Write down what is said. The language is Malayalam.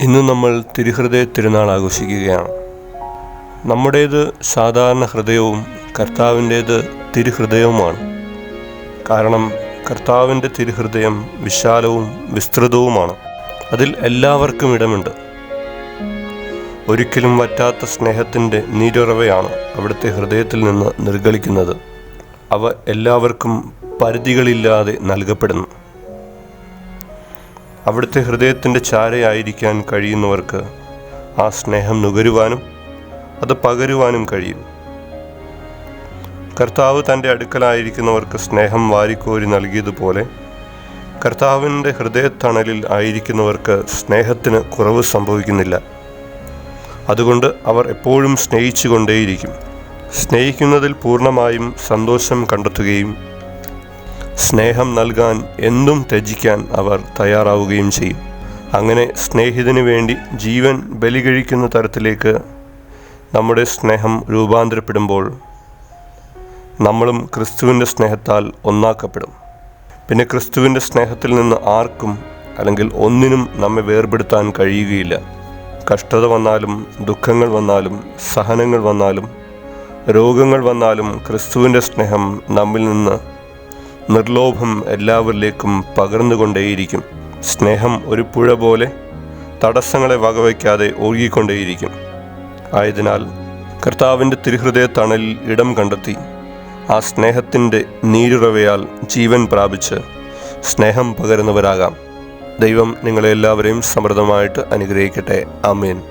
ഇന്ന് നമ്മൾ തിരുഹൃദയ തിരുനാൾ ആഘോഷിക്കുകയാണ്. നമ്മുടേത് സാധാരണ ഹൃദയവും കർത്താവിന്റേത് തിരുഹൃദയവുമാണ്. കാരണം കർത്താവിന്റെ തിരുഹൃദയം വിശാലവും വിസ്തൃതവുമാണ്. അതിൽ എല്ലാവർക്കും ഇടമുണ്ട്. ഒരിക്കലും വറ്റാത്ത സ്നേഹത്തിന്റെ നീരുറവയാണ് അവിടുത്തെ ഹൃദയത്തിൽ നിന്ന് നിർഗളിക്കുന്നത്. അവ എല്ലാവർക്കും പരിധികളില്ലാതെ നൽകപ്പെടുന്നു. അവിടുത്തെ ഹൃദയത്തിന്റെ ചാരയായിരിക്കാൻ കഴിയുന്നവർക്ക് ആ സ്നേഹം നുകരുവാനും അത് പകരുവാനും കഴിയും. കർത്താവ് തന്റെ അടുക്കലായിരിക്കുന്നവർക്ക് സ്നേഹം വാരിക്കോരി നൽകിയതുപോലെ കർത്താവിന്റെ ഹൃദയത്തണലിൽ ആയിരിക്കുന്നവർക്ക് സ്നേഹത്തിന് കുറവ് സംഭവിക്കുന്നില്ല. അതുകൊണ്ട് അവർ എപ്പോഴും സ്നേഹിച്ചുകൊണ്ടേയിരിക്കും. സ്നേഹിക്കുന്നതിൽ പൂർണമായും സന്തോഷം കണ്ടെത്തുകയും സ്നേഹം നൽകാൻ എന്തും ത്യജിക്കാൻ അവർ തയ്യാറാവുകയും ചെയ്യും. അങ്ങനെ സ്നേഹിതന് വേണ്ടി ജീവൻ ബലി കഴിക്കുന്ന തരത്തിലേക്ക് നമ്മുടെ സ്നേഹം രൂപാന്തരപ്പെടുമ്പോൾ നമ്മളും ക്രിസ്തുവിന്റെ സ്നേഹത്താൽ ഒന്നാക്കപ്പെടും. പിന്നെ ക്രിസ്തുവിന്റെ സ്നേഹത്തിൽ നിന്ന് ആർക്കും അല്ലെങ്കിൽ ഒന്നിനും നമ്മെ വേർപെടുത്താൻ കഴിയുകയില്ല. കഷ്ടത വന്നാലും ദുഃഖങ്ങൾ വന്നാലും സഹനങ്ങൾ വന്നാലും രോഗങ്ങൾ വന്നാലും ക്രിസ്തുവിന്റെ സ്നേഹം നമ്മിൽ നിന്ന് നിർലോഭം എല്ലാവരിലേക്കും പകർന്നുകൊണ്ടേയിരിക്കും. സ്നേഹം ഒരു പുഴ പോലെ തടസ്സങ്ങളെ വകവയ്ക്കാതെ ഒഴുകിക്കൊണ്ടേയിരിക്കും. ആയതിനാൽ കർത്താവിന്റെ തിരുഹൃദയ തണലിൽ ഇടം കണ്ടെത്തി ആ സ്നേഹത്തിന്റെ നീരുറവയാൽ ജീവൻ പ്രാപിച്ച് സ്നേഹം പകരുന്നവരാകാം. ദൈവം നിങ്ങളെല്ലാവരെയും സമൃദ്ധമായിട്ട് അനുഗ്രഹിക്കട്ടെ. ആമേൻ.